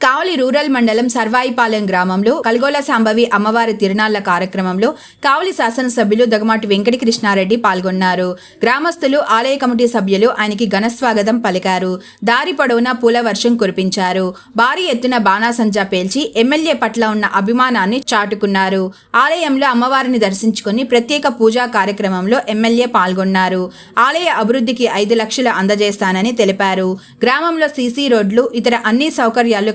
కావలి rural మండలం సర్వాయిపాలెం గ్రామంలో కల్గోల సాంబవి అమ్మవారి తిరునాళ్ళ కార్యక్రమంలో కావలి శాసనసభ్యులు దగమాటి వెంకటి కృష్ణారెడ్డి పాల్గొన్నారు. గ్రామస్తులు ఆలయ కమిటీ సభ్యులు ఆయనకి ఘనస్వాగతం పలికారు. దారి పొడవునా పూల వర్షం కురిపించారు. భారీ ఎత్తున బాణాసంజా పేల్చి ఎమ్మెల్యే పట్ల ఉన్న అభిమానాన్ని చాటుకున్నారు. ఆలయంలో అమ్మవారిని దర్శించుకుని ప్రత్యేక పూజా కార్యక్రమంలో ఎమ్మెల్యే పాల్గొన్నారు. ఆలయ అభివృద్ధికి ఐదు లక్షలు అందజేస్తానని తెలిపారు. గ్రామంలో సీసీ రోడ్లు ఇతర అన్ని సౌకర్యాలు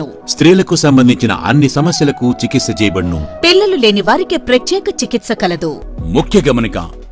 స్త్రీలకు సంబంధించిన అన్ని సమస్యలకు చికిత్స చేయబడును. పిల్లలు లేని వారికి ప్రత్యేక చికిత్స కలదు. ముఖ్య గమనిక